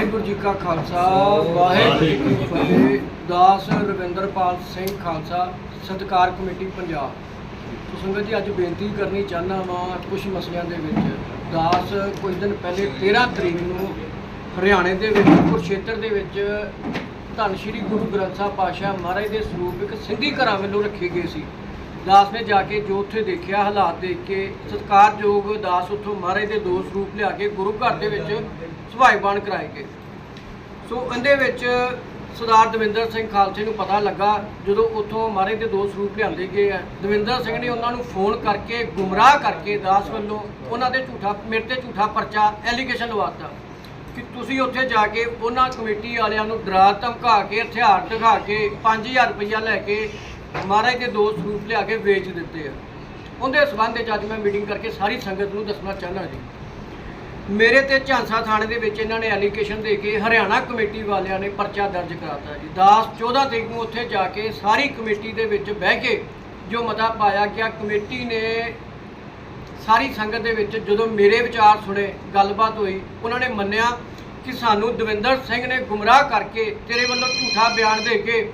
ਵਾਹਿਗੁਰੂ ਜੀ ਕਾ ਖਾਲਸਾ, ਵਾਹਿਗੁਰੂ ਜੀ ਕੀ ਫਤਿਹ। ਦਾਸ ਰਵਿੰਦਰਪਾਲ ਸਿੰਘ ਖਾਲਸਾ, ਸਤਕਾਰ ਕਮੇਟੀ ਪੰਜਾਬ। ਸੋ ਸੰਗਤ ਜੀ, ਅੱਜ ਬੇਨਤੀ ਕਰਨੀ ਚਾਹਨਾ ਵਾਂ ਕੁਝ ਮਸਲਿਆਂ ਦੇ ਵਿੱਚ। ਦਾਸ ਕੁਝ ਦਿਨ ਪਹਿਲੇ 13 ਤਰੀਕ ਨੂੰ ਹਰਿਆਣੇ ਦੇ ਵਿੱਚ ਕੁਰਸ਼ੇਤਰ ਦੇ ਵਿੱਚ ਧੰਨ ਸ਼੍ਰੀ ਗੁਰੂ ਗ੍ਰੰਥ ਸਾਹਿਬ ਪਾਤਸ਼ਾਹ ਮਹਾਰਾਜ ਦੇ ਸਰੂਪ ਇੱਕ ਸਿੰਧੀ ਘਰਾਂ ਵੱਲੋਂ ਰੱਖੇ ਗਏ ਸੀ। ਦਾਸ ਨੇ ਜਾ ਕੇ ਜੋ ਉੱਥੇ ਦੇਖਿਆ, ਹਾਲਾਤ ਦੇਖ ਕੇ ਸਤਿਕਾਰਯੋਗ ਦਾਸ ਉੱਥੋਂ ਮਹਾਰਾਜ ਦੇ ਦੋ ਸਰੂਪ ਲਿਆ ਕੇ ਗੁਰੂ ਘਰ ਦੇ ਵਿੱਚ ਸੁਭਾਈਬਾਨ ਕਰਾਏ ਗਏ। ਸੋ ਇਹਦੇ ਵਿੱਚ ਸਰਦਾਰ ਦਵਿੰਦਰ ਸਿੰਘ ਖਾਲਸੇ ਨੂੰ ਪਤਾ ਲੱਗਾ, ਜਦੋਂ ਉੱਥੋਂ ਮਹਾਰਾਜ ਦੇ ਦੋ ਸਰੂਪ ਲਿਆਂਦੇ ਗਏ ਆ, ਦਵਿੰਦਰ ਸਿੰਘ ਨੇ ਉਹਨਾਂ ਨੂੰ ਫੋਨ ਕਰਕੇ, ਗੁੰਮਰਾਹ ਕਰਕੇ ਦਾਸ ਵੱਲੋਂ ਉਹਨਾਂ ਦੇ ਝੂਠਾ, ਮੇਰੇ ਤੇ ਝੂਠਾ ਪਰਚਾ ਐਲੀਗੇਸ਼ਨ ਲਵਾਤਾ ਕਿ ਤੁਸੀਂ ਉੱਥੇ ਜਾ ਕੇ ਉਹਨਾਂ ਕਮੇਟੀ ਵਾਲਿਆਂ ਨੂੰ ਡਰਾ ਧਮਕਾ ਕੇ, ਹਥਿਆਰ ਦਿਖਾ ਕੇ 5000 ਰੁਪਈਆ ਲੈ ਕੇ ਮਹਾਰਾਜ ਦੇ ਦੋ ਸਰੂਪ ਲਿਆ ਕੇ ਵੇਚ ਦਿੱਤੇ ਆ। ਉਹਦੇ ਸਬੰਧ ਵਿੱਚ ਅੱਜ ਮੈਂ ਮੀਟਿੰਗ ਕਰਕੇ ਸਾਰੀ ਸੰਗਤ ਨੂੰ ਦੱਸਣਾ ਚਾਹੁੰਦਾ ਜੀ। ਮੇਰੇ ਤੇ ਝਾਂਸਾ ਥਾਣੇ ਦੇ ਵਿੱਚ ਇਹਨਾਂ ਨੇ ਐਲੀਗੇਸ਼ਨ ਦੇ ਕੇ ਹਰਿਆਣਾ ਕਮੇਟੀ ਵਾਲਿਆਂ ਨੇ ਪਰਚਾ ਦਰਜ ਕਰਾਤਾ ਜੀ। 10 14 ਤਰੀਕ ਨੂੰ ਉੱਥੇ ਜਾ ਕੇ ਸਾਰੀ ਕਮੇਟੀ ਦੇ ਵਿੱਚ ਬਹਿ ਕੇ ਜੋ ਮਤਾ ਪਾਇਆ ਗਿਆ ਕਮੇਟੀ ਨੇ ਸਾਰੀ ਸੰਗਤ ਦੇ ਵਿੱਚ ਜਦੋਂ ਮੇਰੇ ਵਿਚਾਰ ਸੁਣੇ, ਗੱਲਬਾਤ ਹੋਈ, ਉਹਨਾਂ ਨੇ ਮੰਨਿਆ ਕਿ ਸਾਨੂੰ ਦਵਿੰਦਰ ਸਿੰਘ ਨੇ ਗੁੰਮਰਾਹ ਕਰਕੇ ਤੇਰੇ ਵੱਲੋਂ ਝੂਠਾ ਬਿਆਨ ਦੇ ਕੇ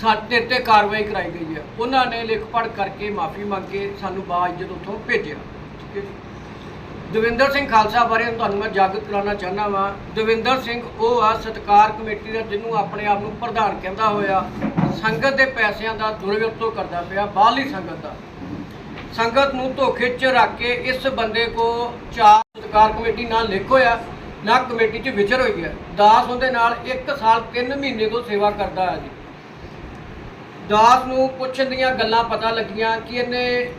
ਸਾਡੇ ਤੇ ਕਾਰਵਾਈ ਕਰਾਈ ਗਈ ਹੈ। ਉਹਨਾਂ ਨੇ ਲਿਖ ਪੜ੍ਹ ਕਰਕੇ ਮਾਫੀ ਮੰਗ ਕੇ ਸਾਨੂੰ ਬਾਇਜ਼ਤ ਉੱਥੋਂ ਭੇਜਿਆ। ਠੀਕ ਹੈ ਜੀ। ਦਵਿੰਦਰ ਸਿੰਘ ਖਾਲਸਾ ਬਾਰੇ ਤੁਹਾਨੂੰ ਮੈਂ ਜਾਗਰੂਕ ਕਰਾਉਣਾ ਚਾਹੁੰਦਾ ਵਾਂ। ਦਵਿੰਦਰ ਸਿੰਘ, ਉਹ ਆ ਸਤਕਾਰ ਕਮੇਟੀ ਦਾ ਜਿਹਨੂੰ ਆਪਣੇ ਆਪ ਨੂੰ ਪ੍ਰਧਾਨ ਕਹਿੰਦਾ ਹੋਇਆ। ਸੰਗਤ ਦੇ ਪੈਸਿਆਂ ਦਾ ਦੁਰਵਰਤੋਂ ਕਰਦਾ ਪਿਆ, ਬਾਹਰਲੀ ਸੰਗਤ ਦਾ। ਸੰਗਤ ਨੂੰ ਧੋਖੇ 'ਚ ਰੱਖ ਕੇ ਇਸ ਬੰਦੇ ਕੋ ਚਾਰ ਸਤਕਾਰ ਕਮੇਟੀ ਨਾਲ ਲਿਖ ਹੋਇਆ, ਨਾ ਕਮੇਟੀ 'ਚ ਵਿਚਰ ਹੋਈ ਹੈ। ਦਾਸ ਉਹਦੇ ਨਾਲ 1 ਸਾਲ 3 ਮਹੀਨੇ ਤੋਂ ਸੇਵਾ ਕਰਦਾ ਹੈ ਜੀ। ਦਾਸ ਨੂੰ ਪੁੱਛਣ ਦੀਆਂ ਗੱਲਾਂ ਪਤਾ ਲੱਗੀਆਂ ਕਿ ਇਹਨੇ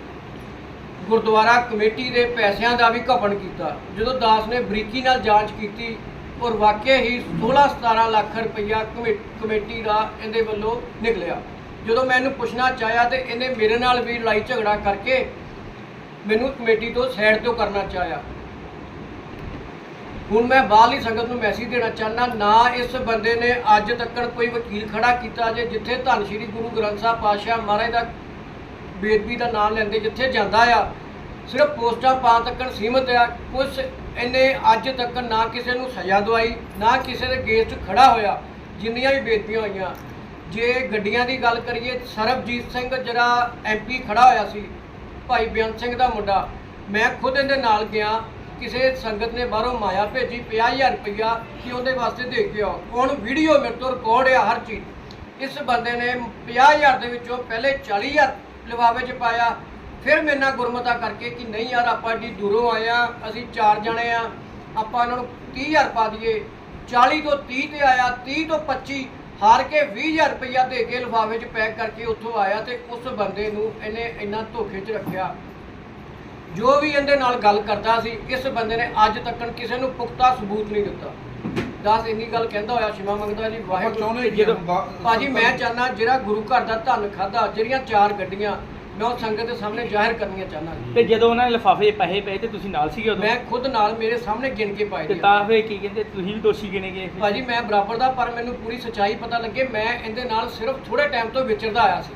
ਗੁਰਦੁਆਰਾ ਕਮੇਟੀ ਦੇ ਪੈਸਿਆਂ ਦਾ ਵੀ ਘਪਣ ਕੀਤਾ। ਜਦੋਂ ਦਾਸ ਨੇ ਬਰੀਕੀ ਨਾਲ ਜਾਂਚ ਕੀਤੀ ਔਰ ਵਾਕਿਆ ਹੀ 16 17 ਲੱਖ ਰੁਪਈਆ ਕਮੇ- ਕਮੇਟੀ ਦਾ ਇਹਦੇ ਵੱਲੋਂ ਨਿਕਲਿਆ। ਜਦੋਂ ਮੈਂ ਇਹਨੂੰ ਪੁੱਛਣਾ ਚਾਹਿਆ ਤੇ ਇਹਨੇ ਮੇਰੇ ਨਾਲ ਵੀ ਲੜਾਈ ਝਗੜਾ ਕਰਕੇ ਮੈਨੂੰ ਕਮੇਟੀ ਤੋਂ ਸਾਈਡ ਤੋਂ ਕਰਨਾ ਚਾਹਿਆ। ਹੁਣ ਮੈਂ ਬਾਹਰਲੀ ਸੰਗਤ ਨੂੰ ਮੈਸੇਜ ਦੇਣਾ ਚਾਹੁੰਦਾ, ਨਾ ਇਸ ਬੰਦੇ ਨੇ ਅੱਜ ਤੱਕ ਕੋਈ ਵਕੀਲ ਖੜਾ ਕੀਤਾ ਜੇ, ਜਿੱਥੇ ਧੰਨ ਸ਼੍ਰੀ ਗੁਰੂ ਗ੍ਰੰਥ ਸਾਹਿਬ ਪਾਤਸ਼ਾਹ ਮਹਾਰਾਜ ਦਾ ਬੇਦਬੀ ਦਾ ਨਾਮ ਲੈਂਦੇ, ਜਿੱਥੇ ਜਾਂਦਾ ਆ, ਸਿਰਫ ਪੋਸਟਾਂ ਪਾ ਤੱਕ ਸੀਮਤ ਆ, ਕੁਛ ਇਹਨੇ ਅੱਜ ਤੱਕ ਨਾ ਕਿਸੇ ਨੂੰ ਸਜ਼ਾ ਦਵਾਈ, ਨਾ ਕਿਸੇ ਦੇ ਗੇਸ 'ਚ ਖੜਾ ਹੋਇਆ, ਜਿੰਨੀਆਂ ਵੀ ਬੇਦਬੀਆਂ ਹੋਈਆਂ। ਜੇ ਗੱਡੀਆਂ ਦੀ ਗੱਲ ਕਰੀਏ, ਸਰਬਜੀਤ ਸਿੰਘ ਜਿਹੜਾ ਐਮਪੀ ਖੜਾ ਹੋਇਆ ਸੀ, ਭਾਈ ਬੇਅੰਤ ਸਿੰਘ ਦਾ ਮੁੰਡਾ, ਮੈਂ ਖੁਦ ਇਹਦੇ ਨਾਲ ਗਿਆ ਕਿਸੇ ਸੰਗਤ ਨੇ ਬਾਹਰੋਂ ਮਾਇਆ ਭੇਜੀ 50000 ਰੁਪਇਆ ਕਿ ਉਹਦੇ ਵਾਸਤੇ ਦੇ ਕੇ ਆਓ। ਹੁਣ ਵੀਡੀਓ ਮੇਰੇ ਤੋਂ ਰਿਕਾਰਡ ਆ ਹਰ ਚੀਜ਼। ਇਸ ਬੰਦੇ ਨੇ 50000 ਦੇ ਵਿੱਚੋਂ ਪਹਿਲੇ 40000 ਲਿਫਾਫੇ 'ਚ ਪਾਇਆ। ਫਿਰ ਮੇਰੇ ਨਾਲ ਗੁਰਮਤਾ ਕਰਕੇ ਕਿ ਨਹੀਂ ਯਾਰ, ਆਪਾਂ ਏਡੀ ਦੂਰੋਂ ਆਏ ਆ, ਅਸੀਂ ਚਾਰ ਜਣੇ ਆ, ਆਪਾਂ ਇਹਨਾਂ ਨੂੰ 30000 ਪਾ ਦਈਏ। 40 ਤੋਂ 30 ਤੇ ਆਇਆ 30 ਤੋਂ 25 ਹਾਰ ਕੇ 20000 ਰੁਪਇਆ ਦੇ ਕੇ ਲਿਫਾਫੇ 'ਚ ਪੈਕ ਕਰਕੇ ਉੱਥੋਂ ਆਇਆ ਤੇ ਉਸ ਬੰਦੇ ਨੂੰ ਇਹਨੇ ਇੰਨਾ ਧੋਖੇ 'ਚ ਰੱਖਿਆ। ਜੋ ਵੀ ਇਹਦੇ ਨਾਲ ਗੱਲ ਕਰਦਾ ਸੀ ਇਸ ਬੰਦੇ ਨੇ ਅੱਜ ਤੱਕ ਕਿਸੇ ਨੂੰ ਪੁਖਤਾ ਸਬੂਤ ਨਹੀਂ ਦਿੱਤਾ। ਦੱਸ ਇੰਨੀ ਗੱਲ ਕਹਿੰਦਾ ਹੋਇਆ ਸ਼ਿਮਾ ਮੰਗਦਾ ਜੀ ਵਾਹਿਗੁਰੂ ਭਾਜੀ ਮੈਂ ਚਾਹਨਾ ਜਿਹੜਾ ਗੁਰੂ ਘਰ ਦਾ ਧਨ ਖਾਦਾ ਜਿਹੜੀਆਂ ਚਾਰ ਗੱਡੀਆਂ ਮੈਂ ਉਹ ਸੰਗਤ ਦੇ ਸਾਹਮਣੇ ਜ਼ਾਹਿਰ ਕਰਨੀਆਂ ਚਾਹਨਾ ਤੇ ਜਦੋਂ ਉਹਨਾਂ ਨੇ ਲਿਫਾਫੇ ਪੈਸੇ ਪਏ ਤੇ ਤੁਸੀਂ ਨਾਲ ਸੀਗੇ ਉਦੋਂ? ਮੈਂ ਖੁਦ ਨਾਲ ਮੇਰੇ ਸਾਹਮਣੇ ਗਿਣ ਕੇ ਪਾਏ ਤੇ ਤਾਂ ਫੇ ਕੀ ਕਹਿੰਦੇ ਤੁਸੀਂ ਵੀ ਦੋਸ਼ੀ ਗਿਣੇ ਗਏ? ਭਾਜੀ ਮੈਂ ਬਰਾਬਰ ਦਾ ਪਰ ਮੈਨੂੰ ਪੂਰੀ ਸੱਚਾਈ ਪਤਾ ਲੱਗੇ ਮੈਂ ਇਹਦੇ ਨਾਲ ਸਿਰਫ ਥੋੜੇ ਟਾਈਮ ਤੋਂ ਵਿਚਰਦਾ ਆਇਆ ਸੀ।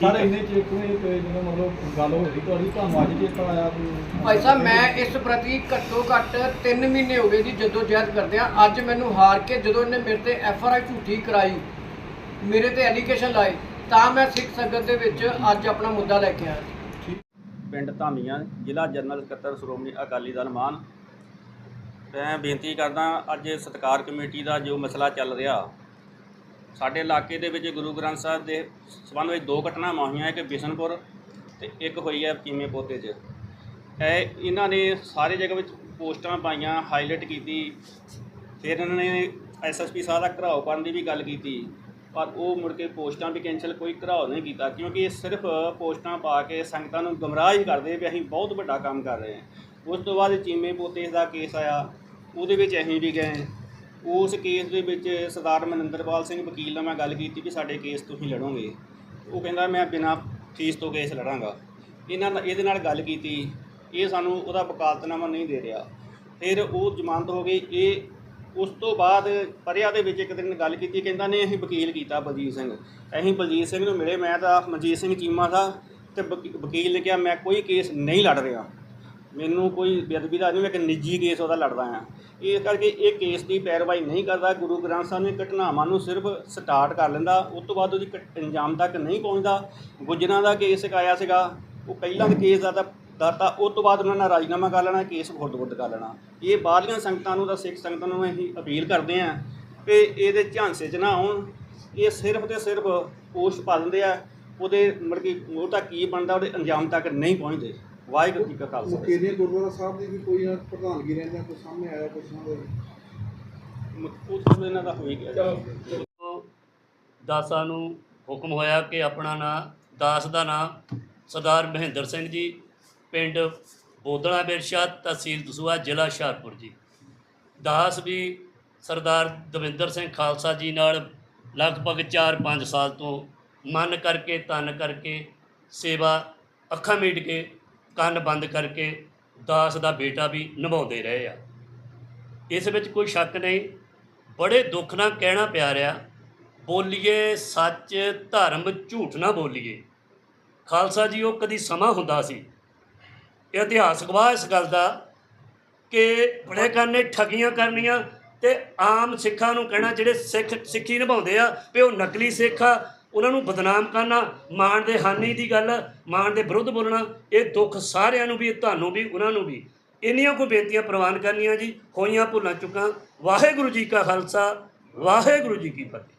ਸਰ ਇੰਨੇ ਚਿਰ ਤੋਂ ਇਹ ਕੋਈ ਜਿਵੇਂ ਮਤਲਬ ਗੱਲ ਹੋ ਰਹੀ ਤੁਹਾਡੀ ਤੁਹਾਨੂੰ ਅੱਜ ਚੇਤਾ ਆਇਆ ਵੀ ਭਾਈ ਸਾਹਿਬ ਮੈਂ ਇਸ ਪ੍ਰਤੀ ਘੱਟੋ ਘੱਟ 3 ਮਹੀਨੇ ਹੋ ਗਏ ਜੀ ਜਦੋਂ ਜਹਿਦ ਕਰਦੇ ਆ ਅੱਜ ਮੈਨੂੰ ਹਾਰ ਕੇ ਜਦੋਂ ਇਹਨੇ ਮੇਰੇ ਤੇ ਐਫ ਆਰ ਆਈ ਝੂਠੀ ਕਰਾਈ ਮੇਰੇ ਤੇ ਐਲੀਗੇਸ਼ਨ ਲਾਏ ਤਾਂ ਮੈਂ ਸਿੱਖ ਸੰਗਤ ਦੇ ਵਿੱਚ ਅੱਜ ਆਪਣਾ ਮੁੱਦਾ ਲੈ ਕੇ ਆਇਆ। ਪਿੰਡ ਧਾਮੀਆਂ ਜ਼ਿਲ੍ਹਾ ਜਨਰਲ ਸਕੱਤਰ ਸ਼੍ਰੋਮਣੀ ਅਕਾਲੀ ਦਲ ਮਾਨ। ਮੈਂ ਬੇਨਤੀ ਕਰਦਾ ਅੱਜ ਸਤਕਾਰ ਕਮੇਟੀ ਦਾ ਜੋ ਮਸਲਾ ਚੱਲ ਰਿਹਾ ਸਾਡੇ ਇਲਾਕੇ ਦੇ ਵਿੱਚ ਗੁਰੂ ਗ੍ਰੰਥ ਸਾਹਿਬ ਦੇ ਸੰਬੰਧ ਵਿੱਚ ਦੋ ਘਟਨਾਵਾਂ ਹੋਈਆਂ, ਇੱਕ ਬਿਸ਼ਨਪੁਰ ਤੇ ਇੱਕ ਹੋਈ ਹੈ ਕੀਮੇ ਪੋਤੇ 'ਚ। ਇਹ ਇਹਨਾਂ ਨੇ ਸਾਰੇ ਜਗ੍ਹਾ ਵਿੱਚ ਪੋਸਟਾਂ ਪਾਈਆਂ ਹਾਈਲਾਈਟ ਕੀਤੀ। ਫਿਰ ਇਹਨਾਂ ਨੇ ਐਸਐਸਪੀ ਸਾਹਿਬ ਦਾ ਘਰਾਓ ਕਰਨ ਦੀ ਵੀ ਗੱਲ ਕੀਤੀ, ਪਰ ਉਹ ਮੁੜ ਕੇ ਪੋਸਟਾਂ ਵੀ ਕੈਂਸਲ ਕੋਈ ਘਰਾਓ ਨਹੀਂ ਕੀਤਾ, ਕਿਉਂਕਿ ਇਹ ਸਿਰਫ ਪੋਸਟਾਂ ਪਾ ਕੇ ਸੰਗਤਾਂ ਨੂੰ ਗਮਰਾਹ ਹੀ ਕਰਦੇ ਵੀ ਅਸੀਂ ਬਹੁਤ ਵੱਡਾ ਕੰਮ ਕਰ ਰਹੇ ਹਾਂ। ਉਸ ਤੋਂ ਬਾਅਦ ਚੀਮੇ ਪੋਤੇ ਦਾ ਕੇਸ ਆਇਆ, ਉਹਦੇ ਵਿੱਚ ਅਸੀਂ ਵੀ ਗਏ। ਉਸ ਕੇਸ ਦੇ ਵਿੱਚ ਸਰਦਾਰ ਮਨਿੰਦਰਪਾਲ ਸਿੰਘ ਵਕੀਲ ਨਾਲ ਮੈਂ ਗੱਲ ਕੀਤੀ ਕਿ ਸਾਡੇ ਕੇਸ ਤੁਸੀਂ ਲੜੋਗੇ। ਉਹ ਕਹਿੰਦਾ, ਮੈਂ ਬਿਨਾਂ ਫੀਸ ਤੋਂ ਕੇਸ ਲੜਾਂਗਾ। ਇਹਨਾਂ ਨਾਲ, ਇਹਦੇ ਨਾਲ ਗੱਲ ਕੀਤੀ। ਇਹ ਸਾਨੂੰ ਉਹਦਾ ਵਕਾਲਤਨਾਮਾ ਨਹੀਂ ਦੇ ਰਿਹਾ। ਫਿਰ ਉਹ ਜ਼ਮਾਨਤ ਹੋ ਗਈ। ਇਹ ਉਸ ਤੋਂ ਬਾਅਦ ਪਰਿਆ ਦੇ ਵਿੱਚ ਇੱਕ ਦਿਨ ਗੱਲ ਕੀਤੀ। ਕਹਿੰਦਾ ਨੇ ਅਸੀਂ ਵਕੀਲ ਕੀਤਾ ਬਲਜੀਤ ਸਿੰਘ। ਅਸੀਂ ਬਲਜੀਤ ਸਿੰਘ ਨੂੰ ਮਿਲੇ। ਮੈਂ ਤਾਂ ਮਨਜੀਤ ਸਿੰਘ ਚੀਮਾ ਦਾ ਤੇ ਵਕੀ- ਵਕੀਲ ਨੇ ਕਿਹਾ, ਮੈਂ ਕੋਈ ਕੇਸ ਨਹੀਂ ਲੜ ਰਿਹਾ। ਮੈਨੂੰ ਕੋਈ ਬੇਅਦਬੀ ਦਾ ਨਹੀਂ, ਮੈਂ ਇੱਕ ਨਿੱਜੀ ਕੇਸ ਉਹਦਾ ਲੜਦਾ ਆ ਇਸ ਕਰਕੇ ਇਹ ਕੇਸ ਦੀ ਪੈਰਵਾਈ ਨਹੀਂ ਕਰਦਾ। ਗੁਰੂ ਗ੍ਰੰਥ ਸਾਹਿਬ ਨੇ ਘਟਨਾਵਾਂ ਨੂੰ ਸਿਰਫ ਸਟਾਰਟ ਕਰ ਲੈਂਦਾ। ਉਸ ਤੋਂ ਬਾਅਦ ਉਹਦੀ ਕ- ਅੰਜਾਮ ਤੱਕ ਨਹੀਂ ਪਹੁੰਚਦਾ। ਗੁੱਜਰਾਂ ਦਾ ਕੇਸ ਇੱਕ ਆਇਆ ਸੀਗਾ। ਉਹ ਪਹਿਲਾਂ ਦੇ ਕੇਸ ਦਾ ਤਾਂ ਦਾਤਾ ਉਸ ਤੋਂ ਬਾਅਦ ਉਹਨਾਂ ਨਾਲ ਰਾਜੀਨਾਮਾ ਕਰ ਲੈਣਾ, ਕੇਸ ਖੁਰਦ-ਖੁਰਦ ਕਰ ਲੈਣਾ। ਇਹ ਬਾਹਰਲੀਆਂ ਸੰਗਤਾਂ ਨੂੰ ਤਾਂ ਸਿੱਖ ਸੰਗਤਾਂ ਨੂੰ ਅਸੀਂ ਅਪੀਲ ਕਰਦੇ ਆਂ ਕਿ ਇਹਦੇ ਝਾਂਸੇ 'ਚ ਨਾ ਆਉਣ। ਇਹ ਸਿਰਫ ਤੇ ਸਿਰਫ ਪੋਸਟ ਪਾ ਦਿੰਦੇ ਆ। ਉਹਦੇ ਮਤਲਬ ਕਿ ਉਹ ਤਾਂ ਕੀ ਬਣਦਾ, ਉਹਦੇ ਅੰਜਾਮ ਤੱਕ ਨਹੀਂ ਪਹੁੰਚਦੇ। ਵਾਹਿਗੁਰੂ ਜੀ ਕਾ ਖਾਲਸਾ। ਮੁਕੇਰੀਆਂ ਗੁਰਦੁਆਰਾ ਸਾਹਿਬ ਦੀ ਵੀ ਕੋਈ ਨਾ ਪ੍ਰਧਾਨਗੀ ਰਹਿੰਦਾ ਕੋਈ ਸਾਹਮਣੇ ਆਇਆ ਨਾ ਹੋਵੇ ਉਹ ਤਾਂ ਇਹਨਾਂ ਦਾ ਹੋ ਹੀ ਗਿਆ। ਜੀ। ਦਾਸਾਂ ਨੂੰ ਹੁਕਮ ਹੋਇਆ ਕਿ ਆਪਣਾ ਨਾਂ ਦਾਸ ਦਾ ਨਾਂ ਸਰਦਾਰ ਮਹਿੰਦਰ ਸਿੰਘ ਜੀ ਪਿੰਡ ਬੋਦਲਾ ਬਿਰਸ਼ਾ ਤਹਿਸੀਲ ਦਸੂਹਾ ਜ਼ਿਲ੍ਹਾ ਹੁਸ਼ਿਆਰਪੁਰ ਜੀ। ਦਾਸ ਵੀ ਸਰਦਾਰ ਦਵਿੰਦਰ ਸਿੰਘ ਖਾਲਸਾ ਜੀ ਨਾਲ ਲਗਭਗ 4-5 ਸਾਲ ਤੋਂ ਮਨ ਕਰਕੇ ਤਨ ਕਰਕੇ ਸੇਵਾ ਅੱਖਾਂ ਮੀਟ ਕੇ ਕੰਨ ਬੰਦ ਕਰਕੇ ਦਾਸ ਦਾ ਬੇਟਾ ਵੀ ਨਿਭਾਉਂਦੇ ਰਹੇ ਆ। ਇਸ ਵਿੱਚ ਕੋਈ ਸ਼ੱਕ ਨਹੀਂ, ਬੜੇ ਦੁੱਖ ਨਾਲ ਕਹਿਣਾ ਪਿਆ ਰਿਹਾ, ਬੋਲੀਏ ਸੱਚ, ਧਰਮ ਝੂਠ ਨਾ ਬੋਲੀਏ। ਖਾਲਸਾ ਜੀ, ਉਹ ਕਦੀ ਸਮਾਂ ਹੁੰਦਾ ਸੀ। ਇਹ ਇਤਿਹਾਸ ਗਵਾਹ ਇਸ ਗੱਲ ਦਾ ਕਿ ਬੜੇ ਕਰਨੇ ਠਗੀਆਂ ਕਰਨੀਆਂ ਤੇ ਆਮ ਸਿੱਖਾਂ ਨੂੰ ਕਹਿਣਾ ਜਿਹੜੇ ਸਿੱਖ ਸਿੱਖੀ ਨਿਭਾਉਂਦੇ ਆ ਵੀ ਉਹ ਨਕਲੀ ਸਿੱਖ ਆ ਉਹਨਾਂ ਨੂੰ ਬਦਨਾਮ ਕਰਨਾ, ਮਾਣ ਦੇ ਹਾਨੀ ਦੀ ਗੱਲ, ਮਾਣ ਦੇ ਵਿਰੁੱਧ ਬੋਲਣਾ, ਇਹ ਦੁੱਖ ਸਾਰਿਆਂ ਨੂੰ ਵੀ, ਤੁਹਾਨੂੰ ਵੀ, ਉਹਨਾਂ ਨੂੰ ਵੀ। ਇੰਨੀਆਂ ਕੋ ਬੇਨਤੀਆਂ ਪ੍ਰਵਾਨ ਕਰਨੀਆਂ ਜੀ, ਹੋਈਆਂ ਭੁੱਲਾਂ ਚੁੱਕਾਂ। ਵਾਹਿਗੁਰੂ ਜੀ ਕਾ ਖਾਲਸਾ, ਵਾਹਿਗੁਰੂ ਜੀ ਕੀ ਫਤਿਹ।